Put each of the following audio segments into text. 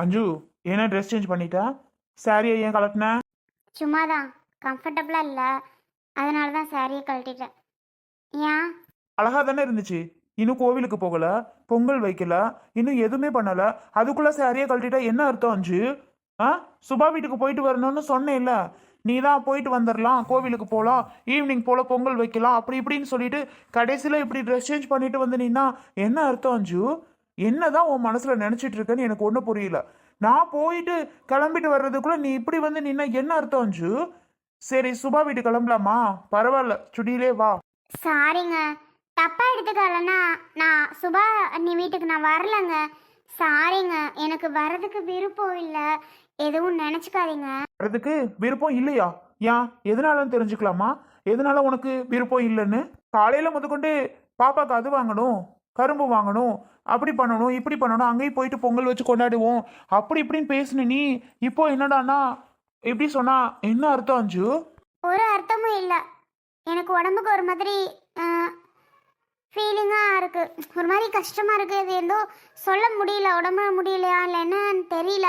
அஞ்சு என்ன dress change பண்ணிட்டா? சாரியை ஏன் கலட்டின சும்மா தான் கம்ஃபர்டபுளாக இல்லை. அதனால தான் சாரியை கழட்டிட்டேன். ஏன்? அழகா தானே இருந்துச்சு. இன்னும் கோவிலுக்கு போகல பொங்கல் வைக்கல இன்னும் எதுவுமே பண்ணல. அதுக்குள்ள சாரியை கழட்டிட்டா என்ன அர்த்தம் அஞ்சு? ஆ? சுபா வீட்டுக்கு போயிட்டு வரணும்னு சொன்னேன்ல. நீ தான் போயிட்டு வந்துடலாம் கோவிலுக்கு போகலாம் ஈவினிங் போல பொங்கல் வைக்கலாம் அப்படி இப்படின்னு சொல்லிட்டு கடைசியில் இப்படி ட்ரெஸ் சேஞ்ச் பண்ணிட்டு வந்து என்ன அர்த்தம் அஞ்சு? என்னதான் உன் மனசுல நினைச்சிட்டு இருக்கேன்னு எனக்கு ஒன்றும் புரியல. நான் போயிட்டு கிளம்பிட்டு வர்றதுக்குள்ள நீ இப்படி வந்து நின்னா என்ன அர்த்தம் அஞ்சு? சரி சுபா வீட்டு கிளம்பலாமா? பரவாயில்ல சுடியிலே வா. சாரிங்க. தப்பாக எடுத்துக்கலன்னா நான் சுபா அண்ணி வீட்டுக்கு நான் வரலங்க. சாரிங்க எனக்கு வரதுக்கு விருப்பம் இல்லை. எதுவும் நினச்சிக்காதீங்க. வர்றதுக்கு விருப்பம் இல்லையா? ஏன்? எதனாலன்னு தெரிஞ்சுக்கலாமா? எதனால உனக்கு விருப்பம் இல்லைன்னு? காலையில முதற்கொண்டு பாப்பாக்கு அது வாங்கணும் கரும்பு வாங்கணும் அப்படி பண்ணணும் இப்படி பண்ணணும் அங்கேயும் போயிட்டு பொங்கல் வச்சு கொண்டாடுவோம். அப்படி இப்படின்னு பேசுன நீ இப்போ என்னடான்னா இப்படி சொன்னா என்ன அர்த்தம் அஞ்சு? ஒரு அர்த்தமும் இல்லை. எனக்கு உடம்புக்கு ஒரு மாதிரி ஃபீலிங்காக இருக்குது ஒரு மாதிரி கஷ்டமாக இருக்குது அது ஏதோ சொல்ல முடியல உடம்பு முடியலையா இல்லை என்னன்னு தெரியல.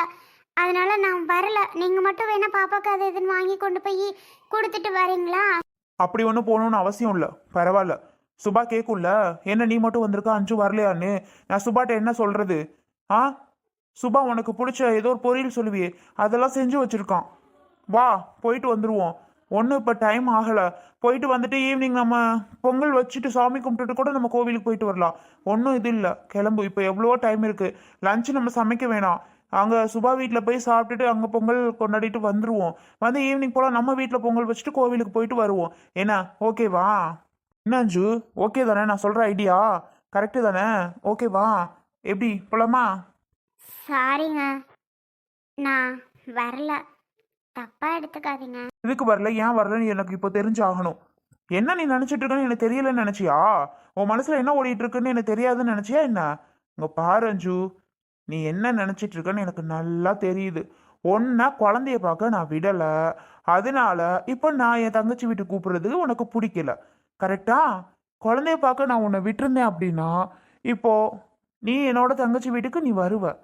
அதனால நான் வரல. நீங்கள் மட்டும் வேணால் பாப்பாக்கு அது இதுன்னு வாங்கி கொண்டு போய் கொடுத்துட்டு வரீங்களா? அப்படி ஒன்றும் போகணும்னு அவசியம் இல்லை. பரவாயில்ல. சுபா கேட்கும்ல என்ன நீ மட்டும் வந்திருக்க? அஞ்சு வரலையான்னு. நான் சுபாட்ட என்ன சொல்றது? ஆ? சுபா உனக்கு பிடிச்ச ஏதோ ஒரு பொரியல் சொல்லுவியே. அதெல்லாம் செஞ்சு வச்சிருக்கான். வா போயிட்டு வந்துருவோம். ஒன்றும் இப்போ டைம் ஆகலை. போயிட்டு வந்துட்டு ஈவினிங் நம்ம பொங்கல் வச்சுட்டு சாமி கும்பிட்டுட்டு கூட நம்ம கோவிலுக்கு போயிட்டு வரலாம். ஒன்றும் இது இல்லை. கிளம்பு. இப்போ எவ்வளோ டைம் இருக்குது லஞ்சு நம்ம சமைக்க வேணாம். அங்கே சுபா வீட்டில் போய் சாப்பிட்டுட்டு அங்கே பொங்கல் கொண்டாடிட்டு வந்துருவோம். வந்து ஈவினிங் போல் நம்ம வீட்டில் பொங்கல் வச்சுட்டு கோவிலுக்கு போயிட்டு வருவோம். என்ன? ஓகேவா என்ன அஞ்சு? ஓகே தானே நான் சொல்கிற ஐடியா கரெக்டு தானே? ஓகேவா எப்படி போலாமா? சாரிங்க நான் வரல. தப்பாக எடுத்துக்காதீங்க. இதுக்கு வரல? ஏன் வரலன்னு எனக்கு இப்போ தெரிஞ்சாகணும். என்ன நீ நினச்சிட்டு இருக்கன்னு எனக்கு தெரியலன்னு நினச்சியா? உன் மனசில் என்ன ஓடிட்டு இருக்குன்னு எனக்கு தெரியாதுன்னு நினச்சியா என்ன? இங்கே பாரு அஞ்சு. நீ என்ன நினச்சிட்டு இருக்கன்னு எனக்கு நல்லா தெரியுது. ஒன்னா குழந்தைய பார்க்க நான் விடலை. அதனால இப்போ நான் என் தங்கச்சி வீட்டுக்கு கூப்பிடுறதுக்கு உனக்கு பிடிக்கல. கரெக்டா? குழந்தைய பார்க்க நான் உன்னை விட்டுருந்தேன் அப்படின்னா இப்போ நீ என்னோட தங்கச்சி வீட்டுக்கு நீ வருவ.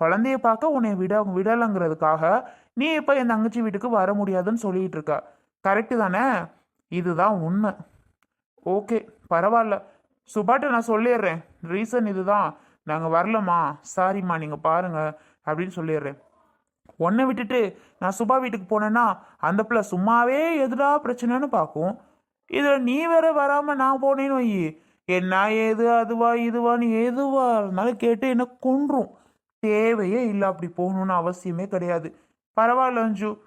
குழந்தைய பார்க்க உன்னை விட விடலைங்கிறதுக்காக நீ இப்போ என் தங்கச்சி வீட்டுக்கு வர முடியாதுன்னு சொல்லிட்டு இருக்க. கரெக்டு தானே? இதுதான் உண்மை. ஓகே பரவாயில்ல. சுபாட்ட நான் சொல்லிடுறேன். ரீசன் இதுதான். நாங்கள் வரலம்மா. சாரிம்மா நீங்கள் பாருங்க அப்படின்னு சொல்லிடுறேன். உன்னை விட்டுட்டு நான் சுபா வீட்டுக்கு போனேன்னா அந்த பிள்ளை சும்மாவே எதுடா பிரச்சனைன்னு பார்க்கும். இதில் நீ வேற வராமல் நான் போனேன்னு வை. என்ன ஏது அதுவா இதுவான்னு எதுவா இருந்தாலும் கேட்டு என்ன கொன்றும். தேவையே இல்லை அப்படி போகணுன்னு அவசியமே கிடையாது. பரவாயில்ல அஞ்சு.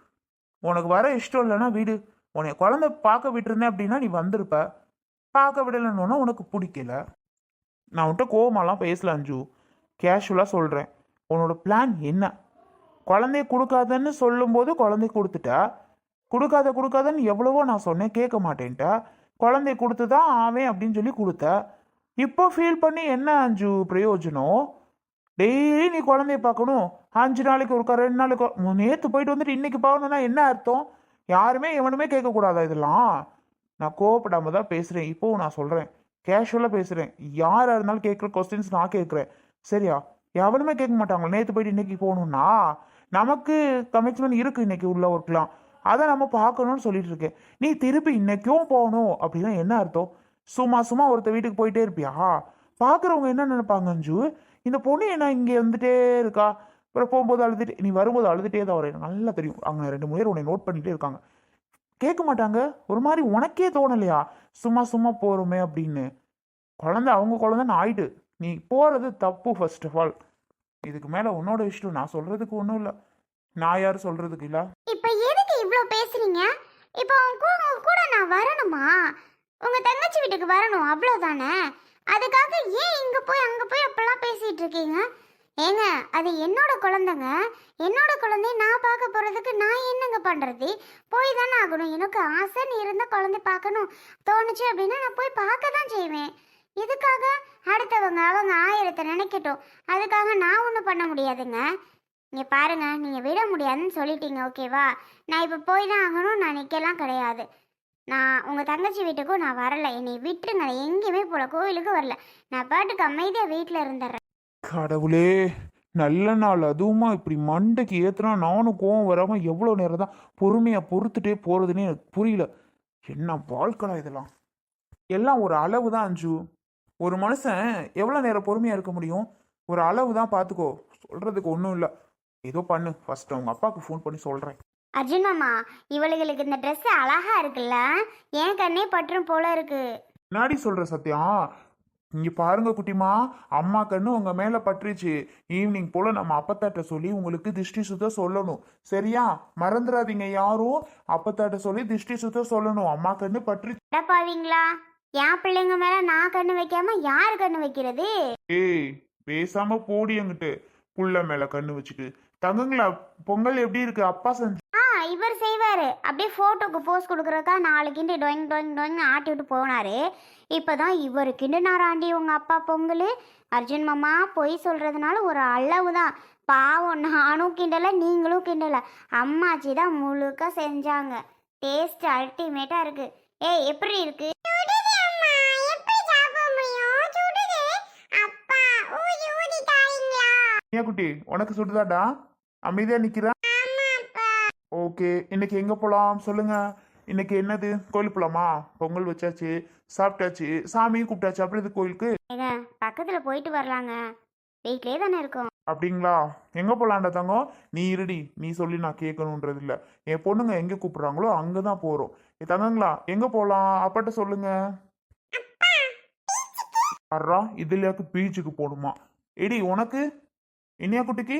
உனக்கு வர இஷ்டம் இல்லைன்னா வீடு. உன்னை குழந்தை பார்க்க விட்டுருந்தேன் அப்படின்னா நீ வந்திருப்ப. பார்க்க விடலைன்னா உனக்கு பிடிக்கல. நான் உன்ட்ட கோவமாலாம் பேசல அஞ்சு. கேஷுவலாக சொல்கிறேன் உன்னோட பிளான் என்ன? குழந்தைய கொடுக்காதன்னு சொல்லும்போது குழந்தைய கொடுத்துட்டா? கொடுக்காத கொடுக்காதன்னு எவ்வளவோ நான் சொன்னேன் கேட்க மாட்டேன்ட்ட. குழந்தைய கொடுத்து தான் ஆவேன் அப்படின்னு சொல்லி கொடுத்த. இப்போ ஃபீல் பண்ணி என்ன அஞ்சு பிரயோஜனம் டெய்லி நீ குழந்தைய பார்க்கணும். அஞ்சு நாளைக்கு ஒருக்கா ரெண்டு நாளைக்கு நேற்று போயிட்டு வந்துட்டு இன்னைக்கு பார்க்கணும்னா என்ன அர்த்தம்? யாருமே எவனுமே கேட்கக்கூடாதா இதெல்லாம்? நான் கோவப்படாம தான் பேசுகிறேன் இப்போவும் நான் சொல்கிறேன் கேஷுவலாக பேசுகிறேன் யாராக இருந்தாலும் கேட்குற கொஸ்டின்ஸ் நான் கேட்குறேன். சரியா? எவனுமே கேட்க மாட்டாங்க நேற்று போயிட்டு இன்னைக்கு போகணும்னா? நமக்கு கமிட்மெண்ட் இருக்குது இன்னைக்கு உள்ள ஒர்க்லாம் அதை நம்ம பார்க்கணும்னு சொல்லிட்டு இருக்கேன் நீ திருப்பி இன்னைக்கும் போகணும் அப்படின்னா என்ன அர்த்தம்? சும்மா சும்மா ஒருத்த வீட்டுக்கு போயிட்டே இருப்பியா? பார்க்குறவங்க என்ன நினைப்பாங்க அஞ்சு? இந்த பொண்ணு என்ன இங்கே வந்துட்டே இருக்கா? அப்புறம் போகும்போது அழுதுட்டு நீ வரும்போது அழுதுட்டே தான் வரேன் எனக்கு நல்லா தெரியும். அங்கே ரெண்டு மூணு பேர் உன்னை நோட் பண்ணிட்டே இருக்காங்க. கேட்க மாட்டாங்க. ஒரு மாதிரி உனக்கே தோணலையா? சும்மா சும்மா போகிறோமே அப்படின்னு. குழந்தை அவங்க குழந்தைன்னு ஆயிட்டு நீ போகிறது தப்பு ஃபர்ஸ்ட் ஆஃப் ஆல் இதுக்கு மேலே உன்னோட இஷ்டம். நான் சொல்கிறதுக்கு ஒன்றும் இல்லை. நான் யார் சொல்கிறதுக்கு இல்லை? இவ்வளோ பேசுறீங்க இப்போ உங்க கூட கூட நான் வரணுமா? உங்க தங்கச்சி வீட்டுக்கு வரணும் அவ்வளோதானே அதுக்காக ஏன் இங்க போய் அங்க போய் அப்பெல்லாம் பேசிட்டு இருக்கீங்க? ஏங்க அது என்னோட குழந்தைங்க. என்னோட குழந்தைய நான் பார்க்க போறதுக்கு நான் என்னங்க பண்றது? போய் தானே ஆகணும். எனக்கு ஆசைன்னு இருந்தால் இருந்த குழந்தை பார்க்கணும் தோணுச்சு அப்படின்னா நான் போய் பார்க்க தான் செய்வேன். இதுக்காக அடுத்தவங்க அவங்க ஆயிரத்தை நினைக்கட்டும். அதுக்காக நான் ஒன்றும் பண்ண முடியாதுங்க. இங்கே பாருங்க நீங்கள் விட முடியாதுன்னு சொல்லிட்டீங்க ஓகேவா? நான் இப்போ போய் தான் ஆகணும் நான் நிற்கலாம் கிடையாது. நான் உங்கள் தங்கச்சி வீட்டுக்கும் நான் வரல. என்னை விட்டுருங்க நான் எங்கேயுமே போல கோவிலுக்கு வரல. நான் பாட்டுக்கு அமைதியாக வீட்டில் இருந்துடுறேன் கடவுளே நல்ல நாள். அதுவுமா இப்படி மண்டைக்கு ஏற்றுனா நானும் கோவம் வராமல் எவ்வளோ நேரம் தான் பொறுமையாக பொறுத்துட்டே போகிறதுனே எனக்கு புரியல. என்ன வாழ்க்கடா இதெல்லாம்? எல்லாம் ஒரு அளவு தான் அஞ்சு. ஒரு மனுஷன் எவ்வளோ நேரம் பொறுமையாக இருக்க முடியும்? ஒரு அளவு தான் பார்த்துக்கோ சொல்கிறதுக்கு ஒன்றும் இல்லை. ஏதோ பண்ணு. ஃபர்ஸ்ட் அவங்க அப்பாவுக்கு ஃபோன் பண்ணி சொல்கிறேன் அர்ஜுன் மாமா இவளுகளுக்கு இந்த Dress அழகா இருக்குல்ல? என் கண்ணே பற்றும் போல இருக்கு. முன்னாடி சொல்கிற சத்தியம் இங்கே பாருங்க குட்டிமா அம்மா கண்ணு உங்கள் மேலே பட்டுருச்சு. ஈவினிங் போல் நம்ம அப்பத்தாட்ட சொல்லி உங்களுக்கு திருஷ்டி சுத்த சொல்லணும். சரியா? மறந்துடாதீங்க யாரும். அப்பத்தாட்ட சொல்லி திருஷ்டி சுத்த சொல்லணும். அம்மா கண்ணு பட்டுருச்சு. அடப்பாவீங்களா என் பிள்ளைங்க மேல நான் கண்ணு வைக்காம யார் கண்ணு வைக்கிறது? ஏய் பேசாம போடி எங்கிட்டு புள்ள மேலே கண்ணு வச்சுட்டு தங்கங்களா? பொங்கல் எப்படி இருக்கு? அப்பா செஞ்சு ஆ இவர் செய்வாரு. அப்படியே போட்டோக்கு போஸ் கொடுக்குறக்கா நாலு கிண்டு டொயிங் டொயிங் டொயிங் ஆட்டி விட்டு போனாரு. இப்போதான் இவர் கிண்டுனாராண்டி உங்க அப்பா பொங்கல். அர்ஜுன் மாமா பொய் சொல்றதுனால ஒரு அளவு தான் பாவம் நானும் கிண்டல நீங்களும் கிண்டல. அம்மாச்சி தான் முழுக்க செஞ்சாங்க. டேஸ்ட் அல்டிமேட்டா இருக்கு. ஏய் எப்படி இருக்கு? ஏன் குட்டி உனக்கு சுடுதாடா? அமைதியா நிக்கிறா ஓகே இன்னைக்கு எங்க போலாம்? சொல்லுங்க. இன்னைக்கு என்னது? கோயில் போலாமா? பொங்கல் வச்சாச்சு சாப்பிட்டாச்சு சாமியும் கூப்பிட்டாச்சு அப்படி இது கோயிலுக்கு? பக்கத்துல போயிட்டு வரலாங்க. வீட்லயே தானே இருக்கோம். அப்படிங்களா? எங்க போலாம்டா தங்கம்? நீ இருடி நீ சொல்லி நான் கேட்கணுன்றது இல்ல என் பொண்ணுங்க எங்க கூப்பிடுறாங்களோ அங்கதான் போறோம். ஏ தங்கங்களா எங்க போலாம்? அப்பாட்ட சொல்லுங்க. வர்றா இதுலயாக்கு பீச்சுக்கு போகணுமா? எடி உனக்கு? இனியா குட்டிக்கு?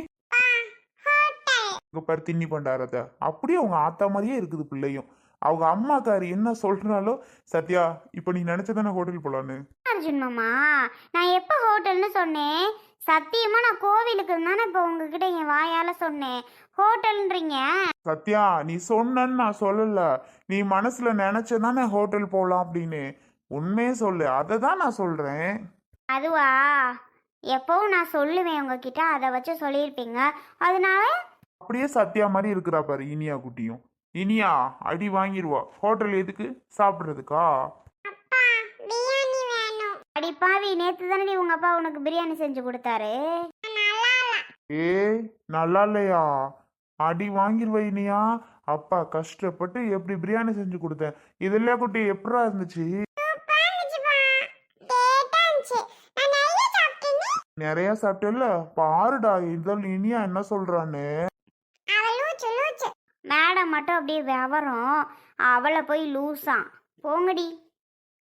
இங்க பாரு தின்னி பண்டாரத அப்படியே அவங்க ஆத்தா மாதிரியே இருக்குது பிள்ளையும். அவங்க அம்மாக்காரி என்ன சொல்றாலோ சத்யா இப்ப நீ நினைச்சதானே ஹோட்டல் போலான்னு? அர்ஜுன் மாமா நான் எப்போ ஹோட்டல்னு சொன்னேன்? சத்தியமா நான் கோவிலுக்கு தானே இப்போ உங்ககிட்ட என் வாயால சொன்னேன். ஹோட்டல்ன்றீங்க சத்யா நீ சொன்னன்னு நான் சொல்லல. நீ மனசுல நினைச்சதானே ஹோட்டல் போலாம் அப்படின்னு. உண்மையே சொல்லு. அதை தான் நான் சொல்றேன். அதுவா? எப்பவும் நான் சொல்லுவேன் உங்ககிட்ட. அதை வச்சு சொல்லியிருப்பீங்க. அதனால அப்படியே சத்யா மாதிரி இருக்கிறா பாரு இனியா குட்டியும். இனியா அடி வாங்கிடுவா ஹோட்டல் எதுக்கு? சாப்பிட்றதுக்கா? அடி பாவி நேத்து தானே உங்க அப்பா உனக்கு பிரியாணி செஞ்சு கொடுத்தாரு? ஏய் நல்லா இல்லையா அடி வாங்கிடுவ இனியா. அப்பா கஷ்டப்பட்டு எப்படி பிரியாணி செஞ்சு கொடுத்தேன் இதுல குட்டி எப்படா இருந்துச்சு? நிறைய சாப்பிட்டல பாருடா இதல் இனியா என்ன சொல்றான்னு. மேடம் மட்டும் அப்படியே விவரம் அவளை போய் லூசான் போங்கடி.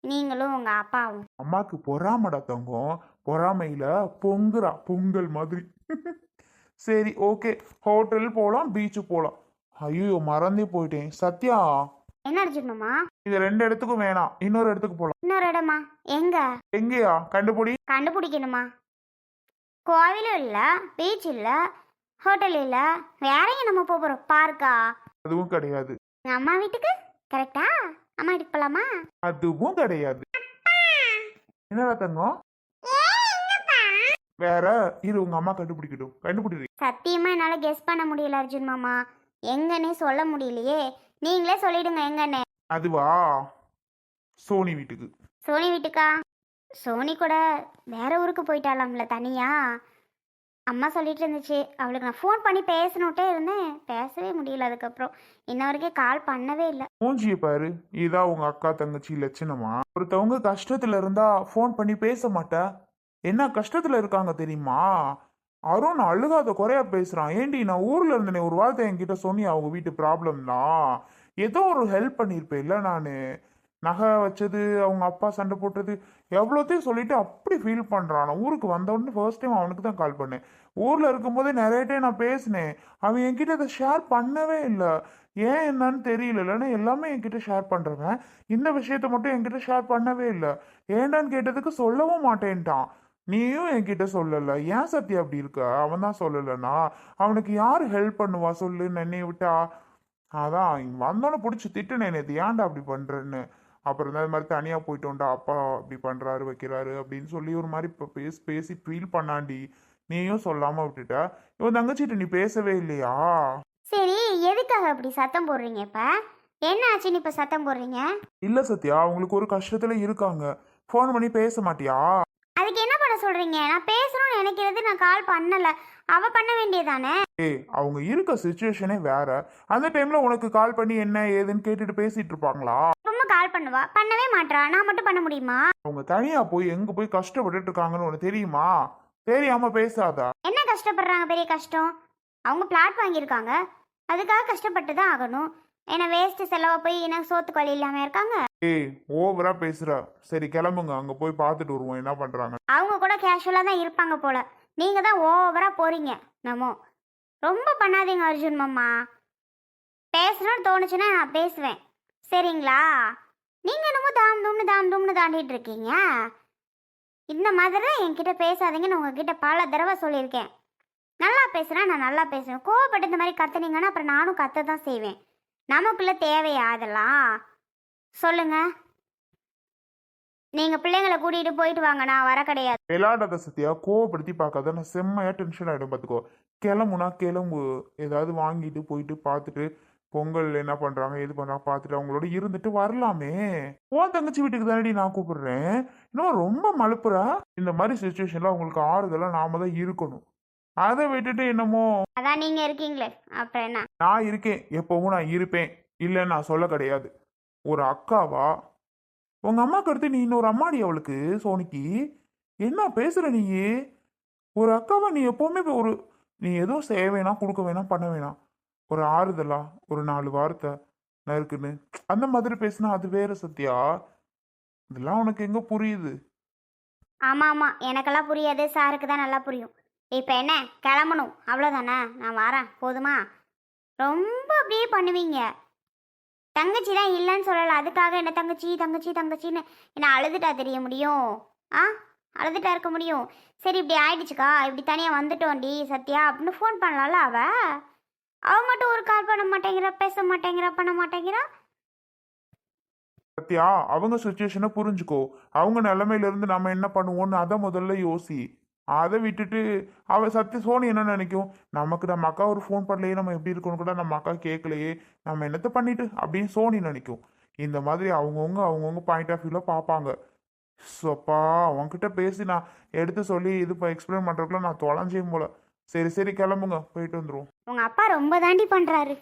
நீங்களும் உங்க அப்பாவும். அம்மாக்கு பொறாமடா தங்கம். பொறாமையில பொங்குறா. பொங்கல் மாதிரி. சரி ஓகே. ஹோட்டல் போலாம் பீச்சு போலாம். ஐயோ மறந்தே போயிட்டேன். சத்யா. என்ன மாமா இது ரெண்டு இடத்துக்கும் வேணாம். இன்னொரு இடத்துக்கு போலாம். இன்னொரு இடமா? எங்க? எங்கேயா? கண்டுபிடி. கண்டுபிடிக்கணுமா? கோவிலும் இல்லை பீச் இல்லை ஹோட்டல் இல்லை. வேற எங்க நம்ம போக போகிறோம் பார்க்கா அதுவும் கிடையாது. அம்மா வீட்டுக்கு? கரெக்டா அம்மா வீட்டுக்கு போகலாமா அதுவும் கிடையாது. என்னடா தங்கம்? வேற இரு உங்க அம்மா கண்டுபிடிக்கட்டும். கண்டுபிடி சத்தியமாக என்னால் கெஸ் பண்ண முடியல அர்ஜுன் மாமா. எங்கன்னே சொல்ல முடியலையே. நீங்களே சொல்லிடுங்க எங்கன்னு. அதுவா? சோனி வீட்டுக்கு. சோனி வீட்டுக்கா? சோனி கூட வேற ஊருக்கு போயிட்டாலாம்ல தனியா? அம்மா சொல்லிட்டு இருந்துச்சு அவளுக்கு நான் ஃபோன் பண்ணி பேசணுட்டே இருந்தேன். பேசவே முடியல அதுக்கப்புறம். இன்ன வரைக்கும் கால் பண்ணவே இல்லை. மூஞ்சிய பாரு. இதான் உங்க அக்கா தங்கச்சி லட்சணமா? ஒருத்தவங்க கஷ்டத்துல இருந்தா ஃபோன் பண்ணி பேச மாட்டா? என்ன கஷ்டத்துல இருக்காங்க தெரியுமா? அருண் அழுகாத குறையா பேசுறான். ஏண்டி நான் ஊர்ல இருந்தேனே ஒரு வார்த்தை என்கிட்ட சொன்னி அவங்க வீட்டு ப்ராப்ளம் தான். ஏதோ ஒரு ஹெல்ப் பண்ணியிருப்பேன்ல நான். நகை வச்சது அவங்க அப்பா சண்டை போட்டது எவ்வளோத்தையும் சொல்லிட்டு அப்படி ஃபீல் பண்ணுறான் ஊருக்கு வந்தோடனே ஃபர்ஸ்ட் டைம் அவனுக்கு தான் கால் பண்ணேன். ஊரில் இருக்கும்போதே நிறைய டைம் நான் பேசினேன். அவன் என்கிட்ட அதை ஷேர் பண்ணவே இல்லை. ஏன் என்னன்னு தெரியல. இல்லைன்னா எல்லாமே என்கிட்ட ஷேர் பண்ணுறவன் இந்த விஷயத்த மட்டும் என்கிட்ட ஷேர் பண்ணவே இல்லை. ஏண்டான்னு கேட்டதுக்கு சொல்லவும் மாட்டேன்ட்டான். நீயும் என்கிட்ட சொல்லலை. ஏன் சத்யா அப்படி இருக்க? அவன் தான் சொல்லலைன்னா? அவனுக்கு யார் ஹெல்ப் பண்ணுவா? சொல்லு நினை விட்டா? அதான் வந்தோன்னே பிடிச்சி திட்டுனேன் நேற்று ஏன்டா அப்படி பண்ணுறேன்னு அப்புறம் தான் இது மாதிரி தனியாக போயிட்டோம்டா அப்பா அப்படி பண்ணுறாரு வைக்கிறாரு அப்படின்னு சொல்லி ஒரு மாதிரி இப்போ பேசி பேசி ஃபீல் பண்ணாண்டி. நீயும் சொல்லாமல் விட்டுட்ட. இவன் தங்கச்சிட்ட நீ பேசவே இல்லையா? சரி எதுக்காக அப்படி சத்தம் போடுறீங்க இப்போ? என்ன ஆச்சுன்னு இப்போ சத்தம் போடுறீங்க? இல்லை சத்யா அவங்களுக்கு ஒரு கஷ்டத்தில் இருக்காங்க. ஃபோன் பண்ணி பேச மாட்டியா? அதுக்கு என்ன பண்ண சொல்றீங்க? நான் பேசணும்னு நினைக்கிறது நான் கால் பண்ணல. அவ பண்ண வேண்டியதானே? ஏய் அவங்க இருக்க சுச்சுவேஷனே வேற. அந்த டைம்ல உனக்கு கால் பண்ணி என்ன ஏதுன்னு கேட்டுட்டு பேசிட்டு இருப்பாங்களா? கால் பண்ணுவா. பண்ணவே மாட்றா. நான் மட்டும் பண்ண முடியுமா? அவங்க தனியா போய் எங்க போய் கஷ்டப்பட்டுட்டு இருக்காங்கன்னு உனக்கு தெரியுமா? தெரியாம பேசாதா? என்ன கஷ்டப்படுறாங்க பெரிய கஷ்டம்? அவங்க பிளாட் வாங்கியிருக்காங்க. அதுக்காக கஷ்டப்பட்டு தான் ஆகணும். ஏன்னா வேஸ்ட் செலவா போய் எனக்கு சோத்துக்கு வழி இல்லாம இருக்காங்க? ஏய் ஓவரா பேசுற. சரி கிளம்புங்க. அங்க போய் பார்த்துட்டு வருவோம். என்ன பண்றாங்க? அவங்க கூட கேஷுவலாக தான் இருப்பாங்க போல. நீங்கள் தான் ஓவராக போகிறீங்க நம்மோ ரொம்ப பண்ணாதீங்க அர்ஜுன் மாமா. பேசணும்னு தோணுச்சுன்னா நான் பேசுவேன். சரிங்களா? நீங்கள் என்னமோ தாம் தும்னு தாம் தும்னு தாண்டிட்டு இருக்கீங்க. இந்த மாதிரி என்கிட்ட பேசாதீங்கன்னு உங்ககிட்ட பல தடவை சொல்லியிருக்கேன். நல்லா பேசுனா நான் நல்லா பேசுவேன். கோவப்பட்டு இந்த மாதிரி கத்துனீங்கன்னா அப்புறம் நானும் கத்த தான் செய்வேன். நமக்குள்ள தேவையா அதெல்லாம்? சொல்லுங்க. நீங்கள் பிள்ளைங்களை கூட்டிகிட்டு போயிட்டு வாங்க. நான் வர கிடையாது. விளையாடாத சத்தியா கோவப்படுத்தி பார்க்காத. நான் செம்மையா டென்ஷன் ஆயிடும் பார்த்துக்கோ. கிளம்புனா கிளம்பு. ஏதாவது வாங்கிட்டு போயிட்டு பார்த்துட்டு பொங்கல் என்ன பண்றாங்க எது பண்றாங்க பார்த்துட்டு அவங்களோட இருந்துட்டு வரலாமே. உன் தங்கச்சி வீட்டுக்கு தானடி நான் கூப்பிடுறேன். இன்னும் ரொம்ப மலுப்புறா இந்த மாதிரி சுச்சுவேஷன்ல அவங்களுக்கு ஆறுதலா நாம தான் இருக்கணும். அதை விட்டுட்டு என்னமோ? அதான் நீங்கள் இருக்கீங்களே. அப்புறம் என்ன? நான் இருக்கேன். எப்பவும் நான் இருப்பேன். இல்லைன்னு நான் சொல்ல கிடையாது. ஒரு அக்காவா? உங்க அம்மாக்கு அடுத்து நீ இன்னொரு அம்மாடி அவளுக்கு சோனிக்கு. என்ன பேசுற நீ ஒரு அக்காவா நீ எப்பவுமே ஒரு நீ எதுவும் செய்ய வேணாம் கொடுக்க வேணாம் பண்ண வேணாம். ஒரு ஆறுதலா ஒரு நாலு வார்த்தை நறுக்குன்னு அந்த மாதிரி பேசினா அது வேற சத்யா. இதெல்லாம் உனக்கு எங்க புரியுது? ஆமாம் ஆமாம் எனக்கெல்லாம் புரியாது. சாருக்கு தான் நல்லா புரியும். இப்போ என்ன? கிளம்பணும். அவ்வளோதானே நான் வரேன். போதுமா? ரொம்ப அப்படியே பண்ணுவீங்க. தங்கச்சி தான் இல்லைன்னு சொல்லலை. அதுக்காக என்ன தங்கச்சி தங்கச்சி தங்கச்சின்னு என்ன அழுதுட்டா தெரிய முடியும்? ஆ? அழுதுட்டா இருக்க முடியும். சரி இப்படி ஆயிடுச்சுக்கா. இப்படி தனியாக வந்துட்டோண்டி சத்யா. அப்படின்னு ஃபோன் பண்ணலாம்ல அவ? அவ மட்டும் ஒரு கால் பண்ண மாட்டேங்கிறா பேச மாட்டேங்கிறா பண்ண மாட்டேங்கிறா. சத்யா அவங்க சுச்சுவேஷனை புரிஞ்சுக்கோ. அவங்க நிலைமையில இருந்து நம்ம என்ன பண்ணுவோம்னு அதை முதல்ல யோசி. அதை விட்டுட்டு அவ சத்தி சோனி என்ன நினைக்கும்? நமக்கு நம்ம அக்கா ஒரு ஃபோன் பண்ணலையே நம்ம எப்படி இருக்கணும் கூட நம்ம அக்கா கேட்கலையே. நம்ம என்னத்த பண்ணிட்டு? அப்படின்னு சோனி நினைக்கும். இந்த மாதிரி அவங்கவுங்க அவங்கவுங்க பாயிண்ட் ஆஃப் வியூவில் பார்ப்பாங்க. சோப்பா அவன்கிட்ட பேசி நான் எடுத்து சொல்லி இது இப்போ எக்ஸ்பிளைன் பண்ணுறதுக்குள்ள நான் தொலைஞ்சேன் போல. சரி சரி கிளம்புங்க. போயிட்டு வந்துருவோம். உங்க அப்பா ரொம்ப தாண்டி பண்றாரு.